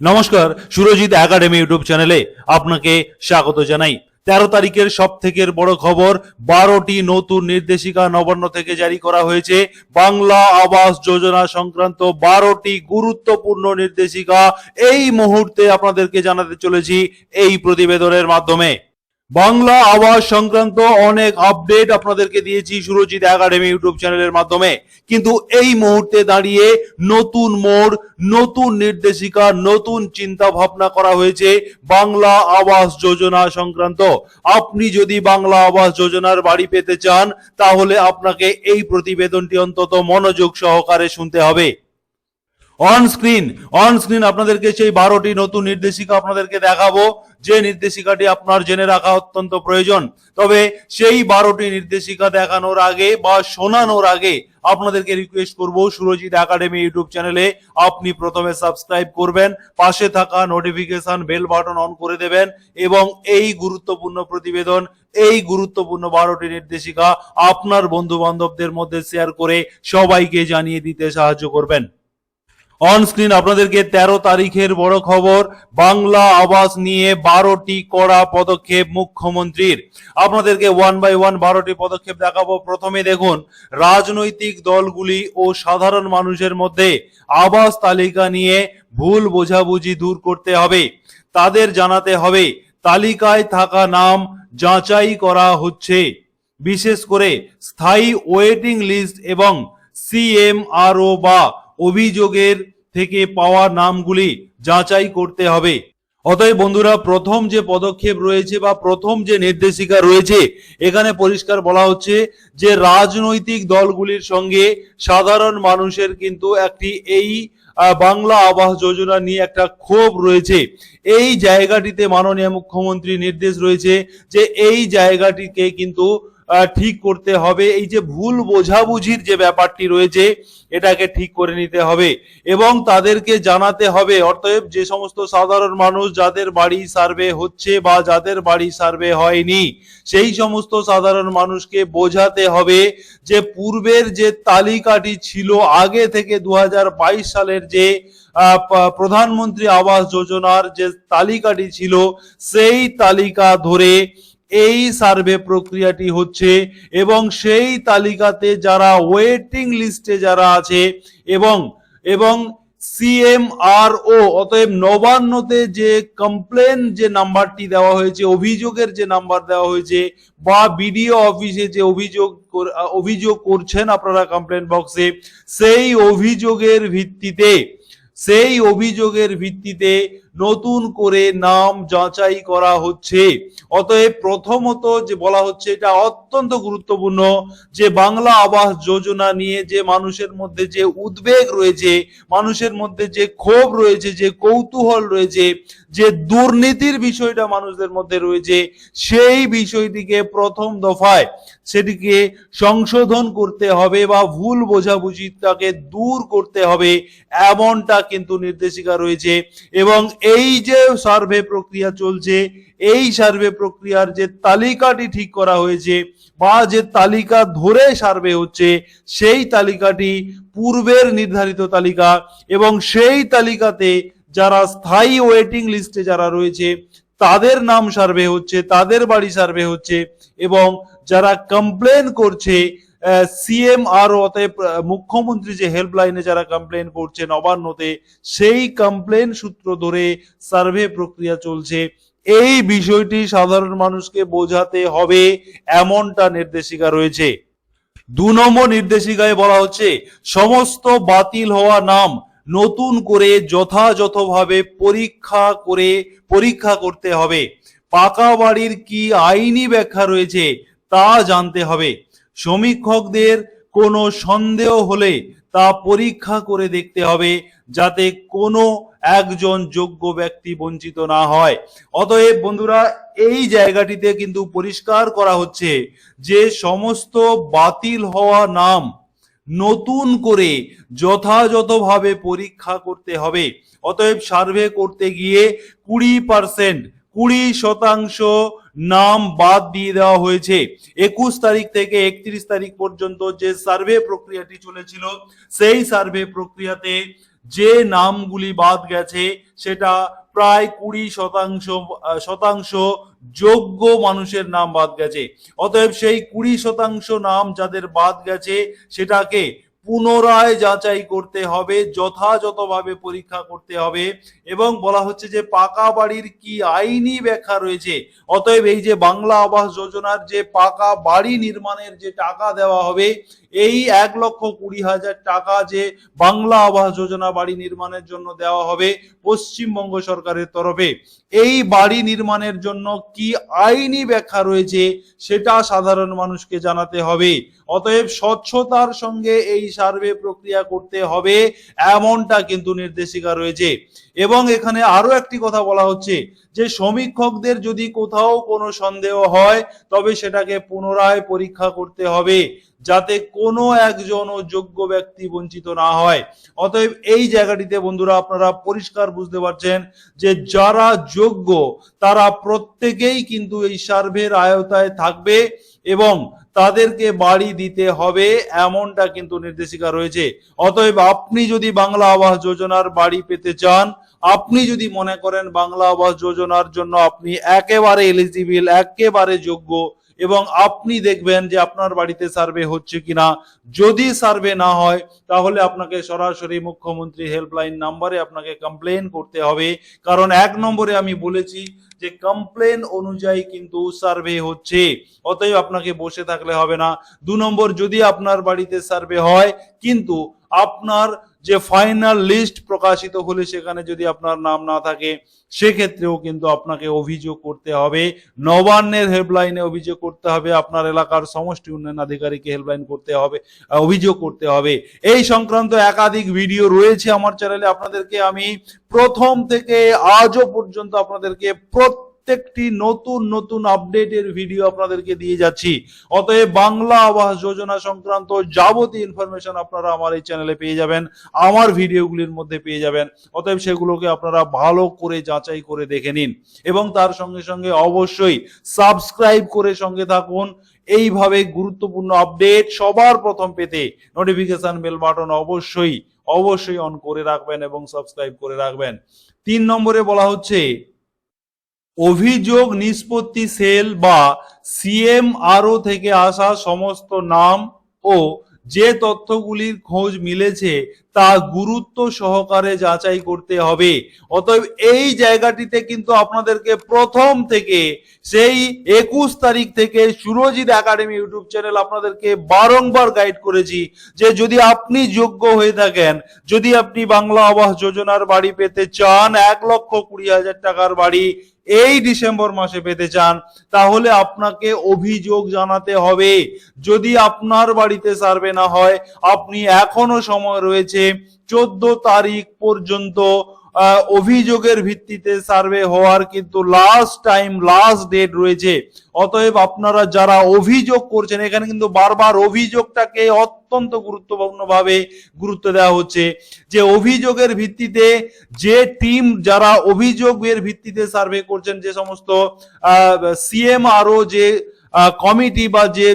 নমস্কার, Surajit academy YouTube চ্যানেলে আপনাকে স্বাগত জানাই। তেরো তারিখের সব থেকে বড় খবর, বারোটি নতুন নির্দেশিকা নবান্ন থেকে জারি করা হয়েছে। বাংলা আবাস যোজনা সংক্রান্ত বারোটি গুরুত্বপূর্ণ নির্দেশিকা এই মুহূর্তে আপনাদেরকে জানাতে চলেছি এই প্রতিবেদনের মাধ্যমে। বাংলা আবাস সংক্রান্ত অনেক আপডেট আপনাদেরকে দিয়েছি সুরজিৎ একাডেমি ইউটিউব চ্যানেলের মাধ্যমে। কিন্তু এই মুহূর্তে দাঁড়িয়ে নতুন মোড়, নতুন নির্দেশিকা, নতুন চিন্তা ভাবনা করা হয়েছে বাংলা আবাস যোজনা সংক্রান্ত। আপনি যদি বাংলা আবাস যোজনার বাড়ি পেতে চান, তাহলে আপনাকে এই প্রতিবেদনটি অন্তত মনোযোগ সহকারে শুনতে হবে। অন স্ক্রিন অন স্ক্রিন আপনাদেরকে সেই বারোটি নতুন নির্দেশিকা আপনাদেরকে দেখাবো। যে নির্দেশিকাটি আপনার জেনে রাখা অত্যন্ত প্রয়োজন। তবে সেই বারোটি নির্দেশিকা দেখানোর আগে বা শোনানোর আগে আপনাদেরকে রিকোয়েস্ট করব সুরজিৎ একাডেমি ইউটিউব চ্যানেলে আপনি প্রথমে সাবস্ক্রাইব করবেন, পাশে থাকা নোটিফিকেশন বেল বাটন অন করে দেবেন এবং এই গুরুত্বপূর্ণ প্রতিবেদন, এই গুরুত্বপূর্ণ বারোটি নির্দেশিকা আপনার বন্ধু বান্ধবদের মধ্যে শেয়ার করে সবাইকে জানিয়ে দিতে সাহায্য করবেন। অন স্ক্রিন আপনাদেরকে তেরো তারিখের বড় খবর, বাংলা আবাস নিয়ে বারোটি কড়া পদক্ষেপ মুখ্যমন্ত্রীর। আপনাদেরকে ওয়ান বাই ওয়ান বারোটি পদক্ষেপ দেখাবো। প্রথমে দেখুন, রাজনৈতিক দলগুলি ও সাধারণ মানুষের মধ্যে আবাস তালিকা নিয়ে ভুল বোঝাবুঝি দূর করতে হবে। তাদের জানাতে হবে, তালিকায় থাকা নাম যাচাই করা হচ্ছে। বিশেষ করে স্থায়ী ওয়েটিং লিস্ট এবং সিএমআরও বা অভিযোগের থেকে পাওয়া নামগুলি যাচাই করতে হবে। অতএব বন্ধুরা, প্রথম যে পদক্ষেপ রয়েছে বা প্রথম যে নির্দেশিকা রয়েছে, এখানে পরিষ্কার বলা হচ্ছে যে রাজনৈতিক দলগুলির সঙ্গে সাধারণ মানুষের কিন্তু একটি এই বাংলা আবাস যোজনা নিয়ে একটা ক্ষোভ রয়েছে। এই জায়গাটিতে মাননীয় মুখ্যমন্ত্রী নির্দেশ রয়েছে যে এই জায়গাটিকে কিন্তু ঠিক করতে হবে। এই যে ভুল বোঝাবুঝির যে ব্যাপারটি রয়েছে, এটাকে ঠিক করে নিতে হবে এবং তাদেরকে জানাতে হবে। অতএব যে সমস্ত সাধারণ মানুষ যাদের বাড়ি সার্ভে হচ্ছে বা যাদের বাড়ি সার্ভে হয়নি, সেই সমস্ত সাধারণ মানুষকে বোঝাতে হবে যে পূর্বের যে তালিকাটি ছিল, আগে থেকে দু হাজার বাইশ সালের যে প্রধানমন্ত্রী আবাস যোজনার যে তালিকাটি ছিল, সেই তালিকা ধরে এই সার্ভে প্রক্রিয়াটি হচ্ছে এবং সেই তালিকাতে যারা ওয়েটিং লিস্টে যারা আছে এবং এবং সিএমআরও অতএব নবান্নতে যে কমপ্লেন যে নাম্বারটি দেওয়া হয়েছে, অভিযোগের যে নাম্বার দেওয়া হয়েছে বা বিডিও অফিসে যে অভিযোগ অভিযোগ করছেন আপনারা কমপ্লেন বক্সে সেই অভিযোগের ভিত্তিতে, সেই অভিযোগের ভিত্তিতে নতুন করে নাম যাচাই করা হচ্ছে। অতএব প্রথমত যে বলা হচ্ছে, এটা অত্যন্ত গুরুত্বপূর্ণ যে বাংলা আবাস যোজনা নিয়ে যে মানুষের মধ্যে যে উদ্বেগ রয়েছে, মানুষের মধ্যে যে ক্ষোভ রয়েছে, যে কৌতূহল রয়েছে, যে দুর্নীতির বিষয়টা মানুষদের মধ্যে রয়েছে, সেই বিষয়টিকে প্রথম দফায় সেটিকে সংশোধন করতে হবে বা ভুল বোঝাবুঝিটাকে দূর করতে হবে, এমনটা কিন্তু নির্দেশিকা রয়েছে। এবং এই যে সার্ভে প্রক্রিয়া চলছে, এই সার্ভে প্রক্রিয়ার যে তালিকাটি ঠিক করা হয়েছে বা যে তালিকা ধরে সার্ভে হচ্ছে, সেই তালিকাটি পূর্বের নির্ধারিত তালিকা এবং সেই তালিকাতে যারা স্থায়ী ওয়েটিং লিস্টে যারা রয়েছে, তাদের নাম সার্ভে হচ্ছে, তাদের বাড়ি সার্ভে হচ্ছে এবং যারা কমপ্লেন করছে সিএম আর অতএব মুখ্যমন্ত্রী যে হেল্পলাইনে যারা কমপ্লেন করছে, নবান্নতে সেই কমপ্লেন সূত্র ধরে সার্ভে প্রক্রিয়া চলছে। এই বিষয়টি সাধারণ মানুষকে বোঝাতে হবে, এমনটা নির্দেশিকা রয়েছে। দু নম্বর নির্দেশিকায় বলা হচ্ছে, সমস্ত বাতিল হওয়া নাম নতুন করে যথাযথভাবে পরীক্ষা করে, পরীক্ষা করতে হবে। পাকা বাড়ির কি আইনি ব্যাখ্যা রয়েছে তা জানতে হবে। সমীক্ষকদের কোনো সন্দেহ হলে তা পরীক্ষা করে দেখতে হবে যাতে কোনো একজন যোগ্য ব্যক্তি বঞ্চিত না হয়। অতএব বন্ধুরা, এই জায়গাটিতে কিন্তু পরিষ্কার করা হচ্ছে যে সমস্ত বাতিল হওয়া নাম নতুন করে যথাযথভাবে পরীক্ষা করতে হবে। অতএব সার্ভে করতে গিয়ে কুড়ি পার্সেন্ট, কুড়ি শতাংশ নাম বাদ দিয়ে দেওয়া হয়েছে। একুশ তারিখ থেকে একত্রিশ তারিখ পর্যন্ত যে সার্ভে প্রক্রিয়াটি চলেছিল, সেই সার্ভে প্রক্রিয়াতে যে নামগুলি বাদ গেছে, সেটা প্রায় কুড়ি শতাংশ শতাংশ যোগ্য মানুষের নাম বাদ গেছে। অতএব সেই কুড়ি শতাংশ নাম যাদের বাদ গেছে, সেটাকে পুনরায় যাচাই করতে হবে, যথাযথভাবে পরীক্ষা করতে হবে এবং বলা হচ্ছে যে পাকা বাড়ির কি আইনি ব্যাখ্যা রয়েছে। অতএব এই যে বাংলা আবাস যোজনার যে পাকা বাড়ি নির্মাণের যে টাকা দেওয়া হবে, এই এক লক্ষ কুড়ি হাজার টাকা যে বাংলা আবাস যোজনা বাড়ি নির্মাণের জন্য দেওয়া হবে পশ্চিমবঙ্গ সরকারের তরফে। এই বাড়ি নির্মাণের জন্য কি আইনি ব্যাখ্যা রয়েছে, সেটা সাধারণ মানুষকে জানাতে হবে। অতএব স্বচ্ছতার সঙ্গে এই সার্ভে প্রক্রিয়া করতে হবে, এমনটা কিন্তু নির্দেশিকা রয়েছে। এবং এখানে আরও একটি কথা বলা হচ্ছে যে, সমীক্ষকদের যদি কোথাও কোনো সন্দেহ হয়, তবে সেটাকে পুনরায় পরীক্ষা করতে হবে, যাতে কোনো একজন যোগ্য ব্যক্তি বঞ্চিত না হয়। অতএব এই জায়গাটিতে বন্ধুরা আপনারা পরিষ্কার বুঝতে পারছেন যে, যারা যোগ্য, তারা প্রত্যেকেই কিন্তু এই সার্ভের আয়তায় থাকবে এবং তাদেরকে বাড়ি দিতে হবে, এমনটা কিন্তু নির্দেশিকা রয়েছে। অতএব আপনি যদি বাংলা আবাস যোজনার বাড়ি পেতে চান, আপনি যদি মনে করেন বাংলা আবাস যোজনার জন্য আপনি একেবারে এলিজিবিল একেবারে যোগ্য এবং আপনি দেখবেন যে আপনার বাড়িতে সার্ভে হচ্ছে কিনা। যদি সার্ভে না হয়, তাহলে আপনাকে সরাসরি মুখ্যমন্ত্রী হেল্পলাইন নাম্বারে আপনাকে কমপ্লেন করতে হবে। কারণ এক নম্বরে আমি বলেছি যে কমপ্লেন অনুযায়ী কিন্তু সার্ভে হচ্ছে। অতএব আপনাকে বসে থাকলে হবে না। দু নম্বর, যদি আপনার বাড়িতে সার্ভে হয়, কিন্তু আপনার যে ফাইনাল লিস্ট প্রকাশিত হলে সেখানে যদি আপনার নাম না থাকে, সেক্ষেত্রেও কিন্তু আপনাকে অভিযোগ করতে হবে। নবান্নের হেল্পলাইনে অভিযোগ করতে হবে, আপনার এলাকার সমষ্টি উন্নয়ন আধিকারিককে হেল্পলাইন করতে হবে, অভিযোগ করতে হবে। এই সংক্রান্ত একাধিক ভিডিও রয়েছে আমার চ্যানেলে আপনাদেরকে আমি প্রথম থেকে আজও পর্যন্ত আপনাদেরকে প্রত্যেকটি নতুন নতুন আপডেটের ভিডিও আপনাদেরকে দিয়ে যাচ্ছি। অতএব বাংলা আবাস যোজনা সংক্রান্ত যাবতীয় ইনফরমেশন আপনারা আমার এই চ্যানেলে পেয়ে যাবেন, আমার ভিডিওগুলির মধ্যে পেয়ে যাবেন। অতএব সেগুলোকে আপনারা ভালো করে যাচাই করে দেখে নিন। এবং তার সঙ্গে সঙ্গে অবশ্যই সাবস্ক্রাইব করে সঙ্গে থাকুন। এইভাবে গুরুত্বপূর্ণ আপডেট সবার প্রথম পেতে নোটিফিকেশন বেল বাটন অবশ্যই অবশ্যই অন করে রাখবেন এবং সাবস্ক্রাইব করে রাখবেন। তিন নম্বরে বলা হচ্ছে অভিযোগ নিষ্পত্তি সেল বা সিএমআরও থেকে আসা সমস্ত নাম ও যে তথ্যগুলির খোঁজ মিলেছে তা গুরুত্ব সহকারে যাচাই করতে হবে। অতএব এই জায়গাটিতে কিন্তু আপনাদেরকে প্রথম থেকে সেই একুশ তারিখ থেকে সুরজিৎ একাডেমি ইউটিউব চ্যানেল আপনাদেরকে বারংবার গাইড করেছি যে যদি আপনি যোগ্য হয়ে থাকেন, যদি আপনি বাংলা আবাস যোজনার বাড়ি পেতে চান, এক লক্ষ কুড়ি হাজার টাকার বাড়ি এই ডিসেম্বর মাসে পেতে চান, তাহলে আপনাকে অভিযোগ জানাতে হবে। যদি আপনার বাড়িতে সার্ভে না হয়, আপনি এখনও সময় রয়েছে চোদ্দ তারিখ পর্যন্ত অভিযোগের ভিত্তিতে সার্ভে হওয়ার কিন্তু লাস্ট টাইম লাস্ট ডেট রয়েছে। অতএব আপনারা যারা অভিযোগ করছেন, এখানে কিন্তু বারবার অভিযোগটাকে অত্যন্ত গুরুত্বপূর্ণ ভাবে গুরুত্ব দেওয়া হচ্ছে যে অভিযোগের ভিত্তিতে যে টিম যারা অভিযোগের ভিত্তিতে সার্ভে করছেন, যে সমস্ত সিএম আরও যে কমিটি বা যে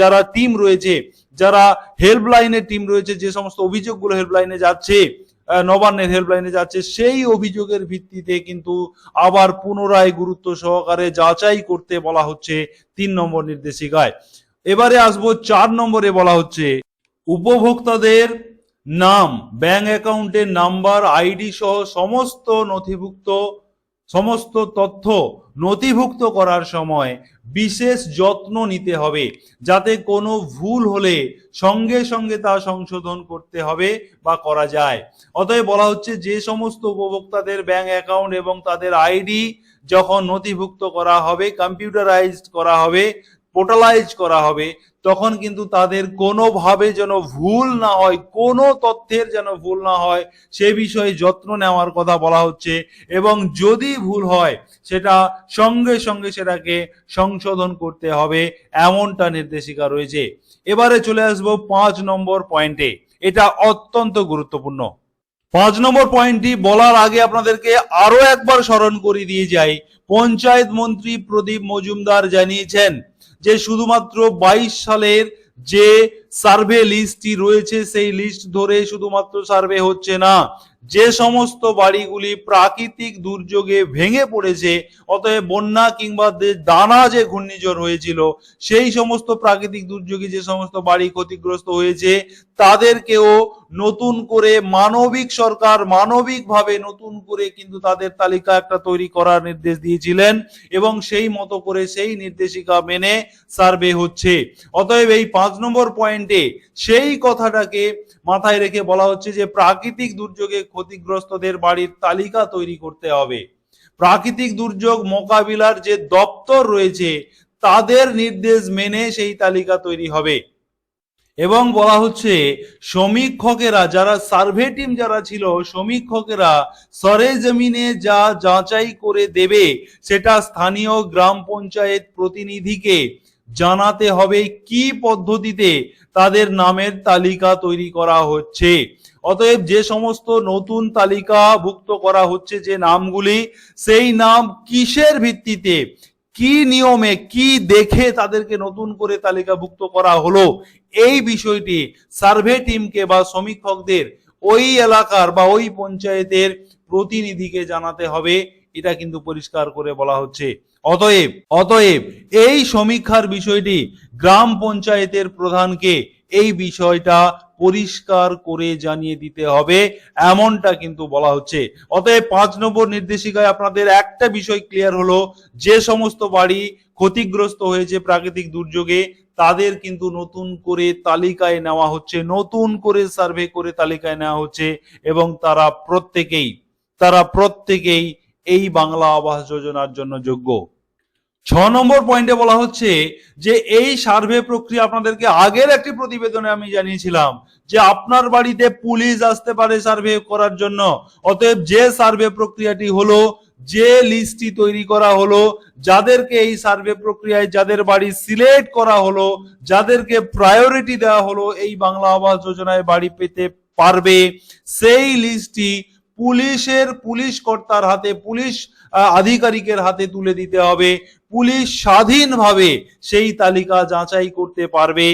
যারা টিম রয়েছে যারা হেল্পলাইনের টিম রয়েছে, যে সমস্ত অভিযোগগুলো হেল্পলাইনে যাচ্ছে নবান্নের হেল্পলাইনে যাচ্ছে, সেই অভিযোগের ভিত্তিতে কিন্তু আবার পুনরায় গুরুত্ব সহকারে যাচাই করতে বলা হচ্ছে তিন নম্বর নির্দেশিকায়। এবারে আসব চার নম্বরে বলা হচ্ছে, উপভোক্তাদের নাম ব্যাংক অ্যাকাউন্টের নাম্বার আইডি সহ সমস্ত নথিভুক্ত, সমস্ত তথ্য নথিভুক্ত করার সময় বিশেষ যত্ন নিতে হবে, যাতে কোনো ভুল হলে সঙ্গে সঙ্গে তা সংশোধন করতে হবে বা করা যায়। অতএব বলা হচ্ছে, যে সমস্ত উপভোক্তাদের ব্যাংক অ্যাকাউন্ট এবং তাদের আইডি যখন নথিভুক্ত করা হবে, কম্পিউটারাইজড করা হবে পোর্টালাইজ করা হবে তখন কিন্তু তাদের কোনোভাবে যেন ভুল না হয়, কোনো তথ্যের যেন ভুল না হয়, সে বিষয়ে যত্ন নেওয়ার কথা বলা হচ্ছে। এবং যদি ভুল হয়, সেটা সঙ্গে সঙ্গে সেটাকে সংশোধন করতে হবে, এমনটা নির্দেশিকা রয়েছে। এবারে চলে আসব পাঁচ নম্বর পয়েন্টে। এটা অত্যন্ত গুরুত্বপূর্ণ। পাঁচ নম্বর পয়েন্টটি বলার আগে আপনাদেরকে আরও একবার স্মরণ করে দিয়ে যাই। পঞ্চায়েত মন্ত্রী প্রদীপ মজুমদার জানিয়েছেন যে শুধুমাত্র বাইশ সালের যে সার্ভে লিস্টটি রয়েছে, সেই লিস্ট ধরে শুধুমাত্র সার্ভে হচ্ছে না। যে সমস্ত বাড়িগুলি প্রাকৃতিক দুর্যোগে ভেঙে পড়েছে, অতএব বন্যা কিংবা দানা যে ঘূর্ণিঝড় হয়েছিল, সেই সমস্ত প্রাকৃতিক দুর্যোগে যে সমস্ত বাড়ি ক্ষতিগ্রস্ত হয়েছে, তাদেরকেও নতুন করে মানবিক সরকার মানবিকভাবে নতুন করে কিন্তু তাদের তালিকা একটা তৈরি করার নির্দেশ দিয়েছিলেন এবং সেই মতো করে সেই নির্দেশিকা মেনে সার্ভে হচ্ছে। অতএব এই পাঁচ নম্বর পয়েন্টে সেই কথাটাকে মাথায় রেখে বলা হচ্ছে যে প্রাকৃতিক দুর্যোগে ক্ষতিগ্রস্তদের বাড়ির তালিকা তৈরি করতে হবে। প্রাকৃতিক দুর্যোগ মোকাবিলার যে দপ্তর রয়েছে, তাদের নির্দেশ মেনে সেই তালিকা তৈরি হবে। এবং বলা হচ্ছে, সমীক্ষকেরা যারা সার্ভে টিম যারা ছিল, সমীক্ষকেরা সরে জমিনে যা যাচাই করে দেবে, সেটা স্থানীয় গ্রাম পঞ্চায়েত প্রতিনিধিকে জানাতে হবে কি পদ্ধতিতে তাদের নামের তালিকা তৈরি করা হচ্ছে। অতএব যে সমস্ত নতুন তালিকাভুক্ত করা হচ্ছে যে নামগুলি, সেই নাম কিসের ভিত্তিতে, কি নিয়মে, কি দেখে তাদেরকে নতুন করে তালিকাভুক্ত করা হলো, এই বিষয়টি সার্ভে টিমকে বা সমীক্ষকদের ওই এলাকার বা ওই পঞ্চায়েতের প্রতিনিধিকে জানাতে হবে। এটা কিন্তু পরিষ্কার করে বলা হচ্ছে। অতএব অতএব এই সমীক্ষার বিষয়টি গ্রাম পঞ্চায়েতের প্রধানকে এই বিষয়টা পরিষ্কার করে জানিয়ে দিতে হবে, এমনটা কিন্তু বলা হচ্ছে। অতএব পাঁচ নম্বর নির্দেশিকায় আপনাদের একটা বিষয় ক্লিয়ার হলো, যে সমস্ত বাড়ি ক্ষতিগ্রস্ত হয়েছে প্রাকৃতিক দুর্যোগে, তাদের কিন্তু নতুন করে তালিকায় নেওয়া হচ্ছে, নতুন করে সার্ভে করে তালিকায় নেওয়া হচ্ছে, এবং তারা প্রত্যেকেই তারা প্রত্যেকেই এই বাংলা আবাস যোজনার জন্য যোগ্য। ছ নম্বর পয়েন্টে বলা হচ্ছে যে এই সার্ভে প্রক্রিয়া আপনাদেরকে আগের একটি প্রতিবেদনে আমি জানিয়েছিলাম যে আপনার বাড়িতে পুলিশ আসতে পারে সার্ভে করার জন্য। অতএব যে সার্ভে প্রক্রিয়াটি হলো, যে লিস্টটি তৈরি করা হলো, যাদেরকে এই সার্ভে প্রক্রিয়ায় যাদের বাড়ি সিলেক্ট করা হলো, যাদেরকে প্রায়োরিটি দেওয়া হলো এই বাংলা আবাস যোজনায় বাড়ি পেতে পারবে, সেই লিস্টটি পুলিশের পুলিশ কর্তার হাতে, পুলিশ আধিকারিকের হাতে তুলে দিতে হবে। পুলিশ স্বাধীনভাবে সেই তালিকা যাচাই করতে পারবে।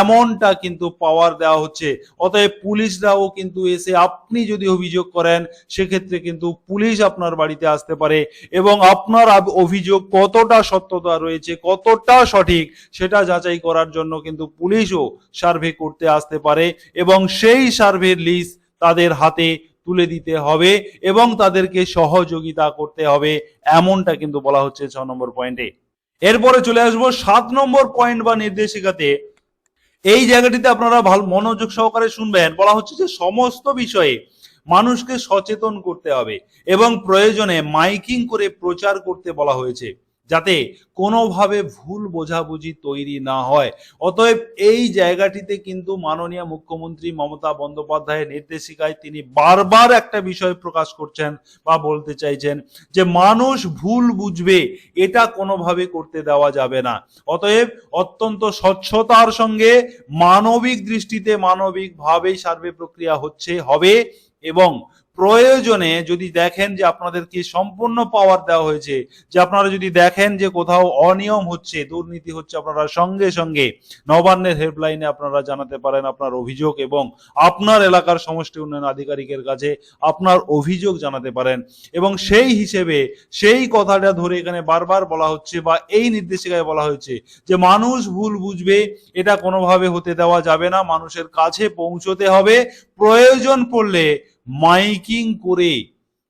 এমনটা কিন্তু পাওয়ার দেওয়া হচ্ছে। অতএব পুলিশরাও কিন্তু এসে আপনি যদি অভিযোগ করেন, সেক্ষেত্রে কিন্তু পুলিশ আপনার বাড়িতে আসতে পারে এবং আপনার অভিযোগ কতটা সত্যতা রয়েছে, কতটা সঠিক, সেটা যাচাই করার জন্য কিন্তু পুলিশও সার্ভে করতে আসতে পারে এবং সেই সার্ভের লিস্ট তাদের হাতে তুলে দিতে হবে এবং তাদেরকে সহযোগিতা করতে হবে, এমনটা কিন্তু বলা হচ্ছে ছ নম্বর পয়েন্টে এরপরে চলে আসব সাত নম্বর পয়েন্ট বা নির্দেশিকাতে। এই জায়গাটিতে আপনারা ভালো মনোযোগ সহকারে শুনবেন, বলা হচ্ছে যে সমস্ত বিষয়ে মানুষকে সচেতন করতে হবে এবং প্রয়োজনে মাইকিং করে প্রচার করতে বলা হয়েছে। যাতে কোনোভাবে ভুল বোঝাবুঝি তৈরি না হয়। অতএব এই জায়গাটিতে কিন্তু মাননীয় মুখ্যমন্ত্রী মমতা বন্দ্যোপাধ্যায়ের নির্দেশিকায় তিনি বারবার একটা বিষয় প্রকাশ করছেন বা বলতে চাইছেন যে মানুষ ভুল বুঝবে, এটা কোনোভাবে করতে দেওয়া যাবে না। অতএব অত্যন্ত স্বচ্ছতার সঙ্গে মানবিক দৃষ্টিতে মানবিক ভাবেই সার্ভে প্রক্রিয়া হচ্ছে, হবে এবং প্রয়োজনে যদি দেখেন যে আপনাদেরকে সম্পূর্ণ পাওয়ার দেওয়া হয়েছে, যে আপনারা যদি দেখেন যে কোথাও অনিয়ম হচ্ছে, দুর্নীতি হচ্ছে, আপনারা সঙ্গে সঙ্গে নবান্নের হেল্পলাইনে আপনারা জানাতে পারেন আপনার অভিযোগ এবং আপনার এলাকার সমষ্টি উন্নয়ন আধিকারিকের কাছে আপনার অভিযোগ জানাতে পারেন। এবং সেই হিসেবে সেই কথাটা ধরে এখানে বারবার বলা হচ্ছে বা এই নির্দেশিকায় বলা হয়েছে যে মানুষ ভুল বুঝবে, এটা কোনোভাবে হতে দেওয়া যাবে না। মানুষের কাছে পৌঁছতে হবে। প্রয়োজন পড়লে মাইকিং করে,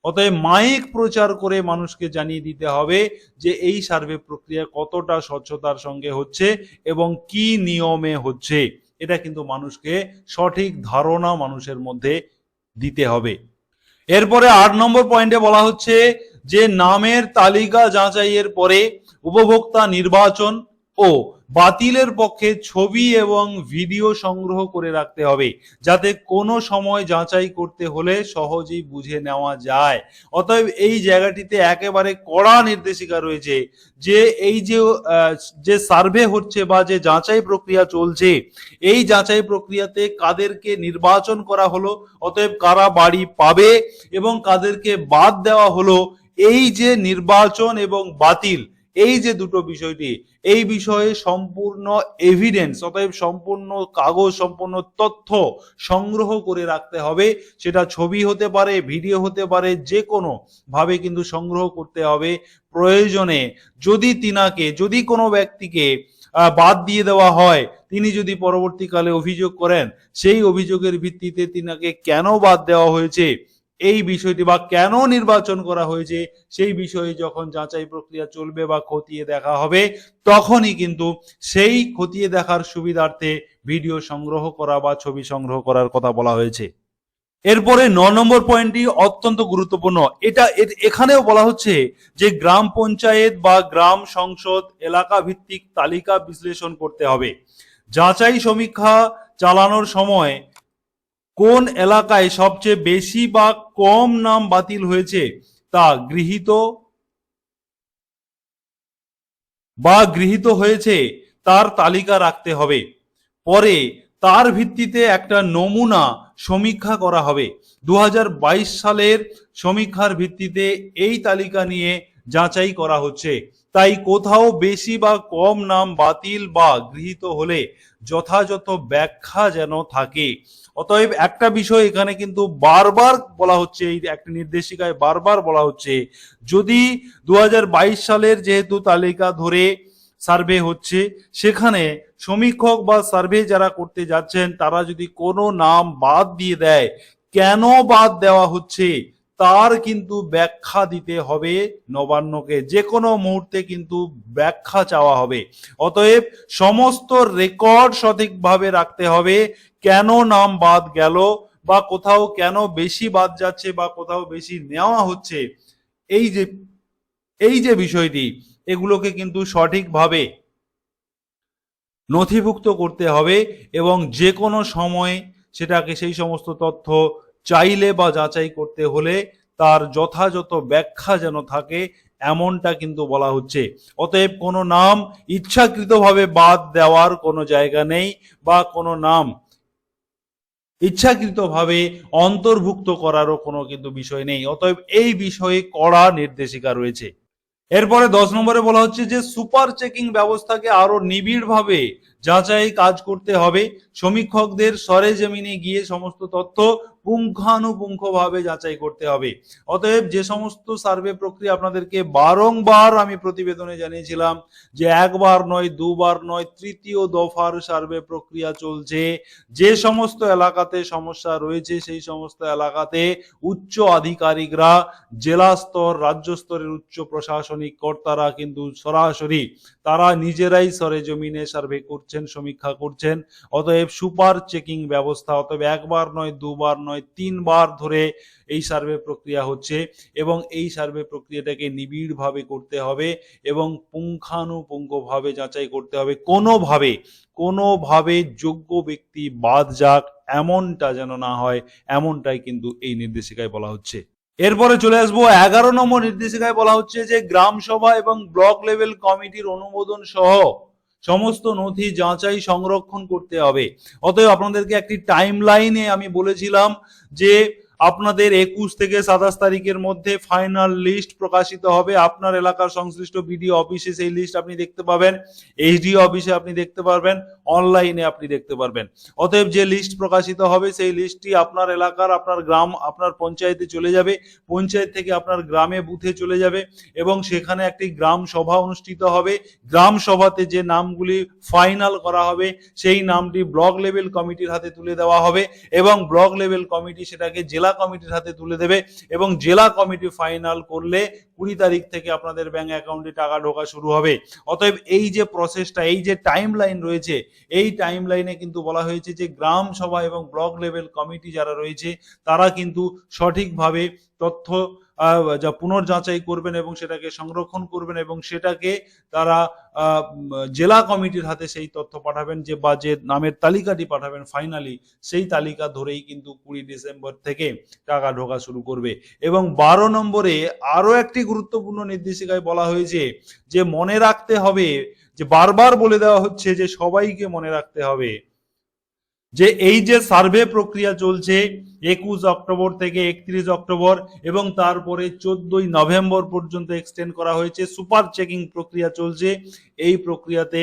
অতএব মাইক প্রচার করে মানুষকে জানিয়ে দিতে হবে যে এই সার্ভে প্রক্রিয়া কতটা স্বচ্ছতার সঙ্গে হচ্ছে এবং কি নিয়মে হচ্ছে। এটা কিন্তু মানুষকে সঠিক ধারণা মানুষের মধ্যে দিতে হবে। এরপরে আট নম্বর পয়েন্টে বলা হচ্ছে যে নামের তালিকা যাচাইয়ের পরে উপভোক্তা নির্বাচন ও বাতিলের পক্ষে ছবি এবং ভিডিও সংগ্রহ করে রাখতে হবে, যাতে কোনো সময় যাচাই করতে হলে সহজেই বুঝে নেওয়া যায়। অতএব এই জায়গাটিতে একেবারে কড়া নির্দেশিকা রয়েছে যে এই যে যে সার্ভে হচ্ছে বা যে যাচাই প্রক্রিয়া চলছে, এই যাচাই প্রক্রিয়াতে কাদেরকে নির্বাচন করা হলো, অতএব কারা বাড়ি পাবে এবং কাদেরকে বাদ দেওয়া হলো, এই যে নির্বাচন এবং বাতিল এই যে দুটো বিষয়টি, এই বিষয়ে সম্পূর্ণ এভিডেন্স অতএব সম্পূর্ণ কাগজ, সম্পূর্ণ তথ্য সংগ্রহ করে রাখতে হবে। সেটা ছবি হতে পারে ভিডিও হতে পারে যে কোনো ভাবে কিন্তু সংগ্রহ করতে হবে। প্রয়োজনে যদি তিনাকে, যদি কোনো ব্যক্তিকে বাদ দিয়ে দেওয়া হয়, তিনি যদি পরবর্তীকালে অভিযোগ করেন, সেই অভিযোগের ভিত্তিতে তিনাকে কেন বাদ দেওয়া হয়েছে? এই বিষয়টি বা কেন নির্বাচন করা হয়েছে, সেই বিষয়ে যখন যাচাই প্রক্রিয়া চলবে বা খতিয়ে দেখা হবে, তখনই কিন্তু সেই খতিয়ে দেখার সুবিধার্থে ভিডিও সংগ্রহ করা বা ছবি সংগ্রহ করার কথা বলা হয়েছে। এরপরে ন নম্বর পয়েন্টটি অত্যন্ত গুরুত্বপূর্ণ। এটা এখানেও বলা হচ্ছে যে গ্রাম পঞ্চায়েত বা গ্রাম সংসদ এলাকা ভিত্তিক তালিকা বিশ্লেষণ করতে হবে। যাচাই সমীক্ষা চালানোর সময় কোন এলাকায় সবচেয়ে বেশি বা কম নাম বাতিল হয়েছে তা গৃহীত বা গৃহীত হয়েছে তার তালিকা রাখতে হবে। পরে তার ভিত্তিতে একটা নমুনা সমীক্ষা করা হবে। দু হাজার বাইশ সালের সমীক্ষার ভিত্তিতে এই তালিকা নিয়ে যাচাই করা হচ্ছে। তাই কোথাও বেশি বা কম নাম বাতিল বা গৃহীত হলে যথাযথ ব্যাখ্যা যেন থাকে। অতএব একটা বিষয় এখানে কিন্তু বারবার বলা হচ্ছে, এই একটা নির্দেশিকায় বারবার বলা হচ্ছে, যদি দু হাজার বাইশ সালের যেহেতু তালিকা ধরে সার্ভে হচ্ছে, সেখানে সমীক্ষক বা সার্ভে যারা করতে যাচ্ছেন, তারা যদি কোনো নাম বাদ দিয়ে দেয়, কেন বাদ দেওয়া হচ্ছে, তার কিন্তু ব্যাখ্যা দিতে হবে নবান্নকে। যে কোনো মুহূর্তে কিন্তু ব্যাখ্যা চাওয়া হবে। অতএব সমস্ত রেকর্ড সঠিকভাবে রাখতে হবে কেন নাম বাদ গেল বা কোথাও কেন বেশি বাদ যাচ্ছে বা কোথাও বেশি নেওয়া হচ্ছে? এই যে এই যে বিষয়টি, এগুলোকে কিন্তু সঠিকভাবে নথিভুক্ত করতে হবে এবং যে কোনো সময়ে সেটাকে সেই সমস্ত তথ্য চাইলে বা যাচাই করতে হলে তার যথাযথ ব্যাখ্যা যেন থাকে, এমনটা কিন্তু বলা হচ্ছে। অতএব কোনো নাম ইচ্ছাকৃতভাবে বাদ দেওয়ার কোনো জায়গা নেই বা কোনো নাম ইচ্ছাকৃতভাবে অন্তর্ভুক্ত করারও কোনো কিন্তু বিষয় নেই। অতএব এই বিষয়ে কড়া নির্দেশিকা রয়েছে। এরপরে দশ নম্বরে বলা হচ্ছে যে সুপার চেকিং ব্যবস্থাকে আরও নিবিড়ভাবে যাচাই কাজ করতে হবে। সমীক্ষকদের সরেজমিনে গিয়ে সমস্ত তথ্য পুঙ্খানুপুঙ্খভাবে যাচাই করতে হবে। অতএব যে সমস্ত সার্ভে প্রক্রিয়া আপনাদেরকে বারংবার আমি প্রতিবেদনে জানিয়েছিলাম যে একবার নয়, দুবার নয়, তৃতীয় দফার সার্ভে প্রক্রিয়া চলছে। যে সমস্ত এলাকাতে সমস্যা রয়েছে, সেই সমস্ত এলাকাতে উচ্চ আধিকারিকরা, জেলা স্তর, রাজ্য স্তরের উচ্চ প্রশাসনিক কর্তারা কিন্তু সরাসরি তারা নিজেরাই সরেজমিনে সার্ভে করছেন, সমীক্ষা করছেন। অতএব সুপার চেকিং ব্যবস্থা, অতএব একবার নয়, দুবার নয়, তিনবার ধরে এই সার্ভে প্রক্রিয়া হচ্ছে এবং এই সার্ভে প্রক্রিয়াটাকে নিবিড়ভাবে করতে হবে এবং পুঙ্খানুপুঙ্খভাবে যাচাই করতে হবে। কোনোভাবে কোনোভাবে যোগ্য ব্যক্তি বাদ যাক, এমনটা যেন না হয়, এমনটাই কিন্তু এই নির্দেশিকায় বলা হচ্ছে। এরপরে চলে আসব, এগারো নম্বর নির্দেশিকায় বলা হচ্ছে যে গ্রাম সভা এবং ব্লক লেভেল কমিটির অনুমোদন সহ সমস্ত নথি যাচাই সংরক্ষণ করতে হবে। অতএব আপনাদেরকে একটি টাইম লাইনে আমি বলেছিলাম যে আপনাদের একুশ থেকে সাতাশ তারিখের মধ্যে ফাইনাল লিস্ট প্রকাশিত হবে। আপনার এলাকার সংশ্লিষ্ট বিডিও অফিসে সেই লিস্ট আপনি দেখতে পাবেন। এইচডিও অফিসে আপনি দেখতে পারবেন। অনলাইনে আপনি দেখতে পারবেন। অতএব যে লিস্ট প্রকাশিত হবে, সেই লিস্টটি আপনার এলাকার, আপনার গ্রাম, আপনার পঞ্চায়েতে চলে যাবে। পঞ্চায়েত থেকে আপনার গ্রামে বুথে চলে যাবে এবং সেখানে একটি গ্রাম সভা অনুষ্ঠিত হবে। গ্রাম সভাতে যে নামগুলি ফাইনাল করা হবে, সেই নামটি ব্লক লেভেল কমিটির হাতে তুলে দেওয়া হবে এবং ব্লক লেভেল কমিটি সেটাকে জেলা কমিটির হাতে তুলে দেবে এবং জেলা কমিটি ফাইনাল করলে কুড়ি তারিখ থেকে আপনাদের ব্যাঙ্ক অ্যাকাউন্টে টাকা ঢোকা শুরু হবে। অতএব এই যে প্রসেসটা এই যে টাইম লাইন রয়েছে, এই টাইম লাইনে কিন্তু বলা হয়েছে যে গ্রাম সভা এবং ব্লক লেভেল কমিটি যারা রয়েছে, তারা কিন্তু সঠিকভাবে তথ্য যা পুনর্যাচাই করবেন এবং সেটাকে সংরক্ষণ করবেন এবং সেটাকে তারা জেলা কমিটির হাতে সেই তথ্য পাঠাবেন যে, বা যে নামের তালিকাটি পাঠাবেন ফাইনালি সেই তালিকা ধরেই কিন্তু কুড়ি ডিসেম্বর থেকে টাকা ঢোকা শুরু করবে। এবং বারো নম্বরে আরও একটি গুরুত্বপূর্ণ নির্দেশিকায় বলা হয়েছে যে, মনে রাখতে হবে যে, বারবার বলে দেওয়া হচ্ছে যে, সবাইকে মনে রাখতে হবে। যে এই যে সার্ভে প্রক্রিয়া চলছে, একুশ অক্টোবর থেকে একত্রিশ অক্টোবর এবং তারপরে চোদ্দই নভেম্বর পর্যন্ত এক্সটেন্ড করা হয়েছে। সুপার চেকিং প্রক্রিয়া চলছে। এই প্রক্রিয়াতে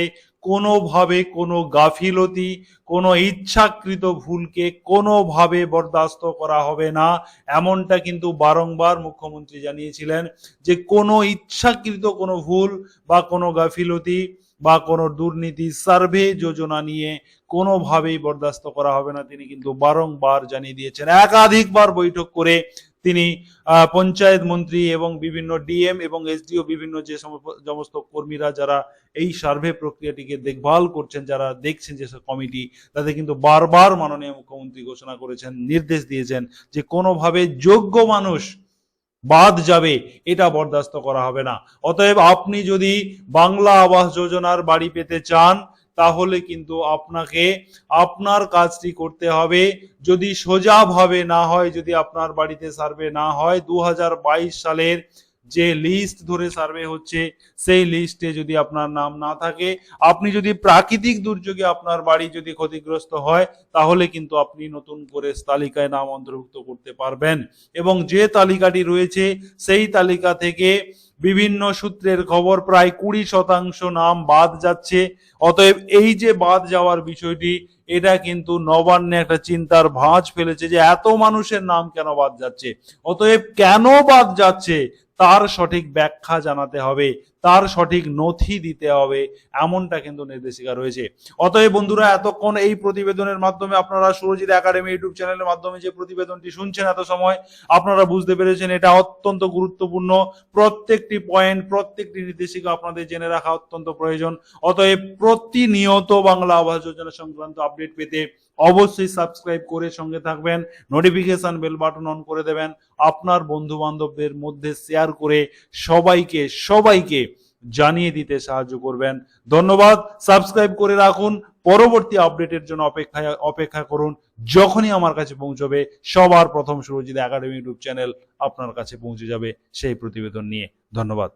কোনোভাবে কোনো গাফিলতি, কোনো ইচ্ছাকৃত ভুলকে কোনোভাবে বরদাস্ত করা হবে না, এমনটা কিন্তু বারংবার মুখ্যমন্ত্রী জানিয়েছিলেন যে কোনো ইচ্ছাকৃত কোনো ভুল বা কোনো গাফিলতি বা কোনো দুর্নীতি সার্ভে যোজনা নিয়ে কোনোভাবেই বরদাস্ত করা হবে না, তিনি কিন্তু বারংবার জানিয়ে দিয়েছেন। একাধিকবার বৈঠক করে তিনি পঞ্চায়েত মন্ত্রী এবং বিভিন্ন ডিএম এবং এসডিও বিভিন্ন যে সম- সমস্ত কর্মীরা যারা এই সার্ভে প্রক্রিয়াটিকে দেখভাল করছেন, যারা দেখছেন যে কমিটি, তাদের কিন্তু বারবার মাননীয় মুখ্যমন্ত্রী ঘোষণা করেছেন, নির্দেশ দিয়েছেন যে কোনোভাবে যোগ্য মানুষ বাদ যাবে, এটা বরদাস্ত করা হবে না। অতএব আপনি যদি বাংলা আবাস যোজনার বাড়ি পেতে চান তাহলে কিন্তু আপনাকে আপনার কাজটি করতে হবে। যদি সোজাভাবে না হয়, যদি আপনার বাড়িতে সার্ভে না হয় দু হাজার বাইশ সালের যে লিস্ট ধরে সার্ভে হচ্ছে, সেই লিস্টে যদি আপনার নাম না থাকে, আপনি যদি প্রাকৃতিক দুর্যোগে আপনার বাড়ি যদি ক্ষতিগ্রস্ত হয়, তাহলে কিন্তু আপনি নতুন করে তালিকায় নাম অন্তর্ভুক্ত করতে পারবেন। এবং যে তালিকাটি রয়েছে, সেই তালিকা থেকে বিভিন্ন সূত্রের খবর, প্রায় কুড়ি শতাংশ নাম বাদ যাচ্ছে। অতএব এই যে বাদ যাওয়ার বিষয়টি, এটা কিন্তু নবান্নে একটা চিন্তার ভাঁজ ফেলেছে যে এত মানুষের নাম কেন বাদ যাচ্ছে? অতএব কেন বাদ যাচ্ছে? তার সঠিক ব্যাখ্যা জানাতে হবে। তার সঠিক নথি দিতে হবে, এমনটা কিন্তু নির্দেশিকা রয়েছে। অতএব বন্ধুরা, এতক্ষণ এই প্রতিবেদনের মাধ্যমে আপনারা সুরজিৎ একাডেমি ইউটিউব চ্যানেলের মাধ্যমে যে প্রতিবেদনটি শুনছেন এত সময়, আপনারা বুঝতে পেরেছেন এটা অত্যন্ত গুরুত্বপূর্ণ। প্রত্যেকটি পয়েন্ট প্রত্যেকটি নির্দেশিকা আপনাদের জেনে রাখা অত্যন্ত প্রয়োজন। অতএব প্রতিনিয়ত বাংলা আবাস যোজনা সংক্রান্ত আপডেট পেতে অবশ্যই সাবস্ক্রাইব করে সঙ্গে থাকবেন নোটিফিকেশন বেল বাটন অন করে দেবেন, আপনার বন্ধু বান্ধবদের মধ্যে শেয়ার করে সবাইকে সবাইকে জানিয়ে দিতে সাহায্য করবেন। ধন্যবাদ। সাবস্ক্রাইব করে রাখুন। পরবর্তী আপডেটের জন্য অপেক্ষায়, অপেক্ষা করুন। যখনই আমার কাছে পৌঁছবে, সবার প্রথম সুরজিৎ একাডেমি ইউটিউব চ্যানেল আপনার কাছে পৌঁছে যাবে সেই প্রতিবেদন নিয়ে। ধন্যবাদ।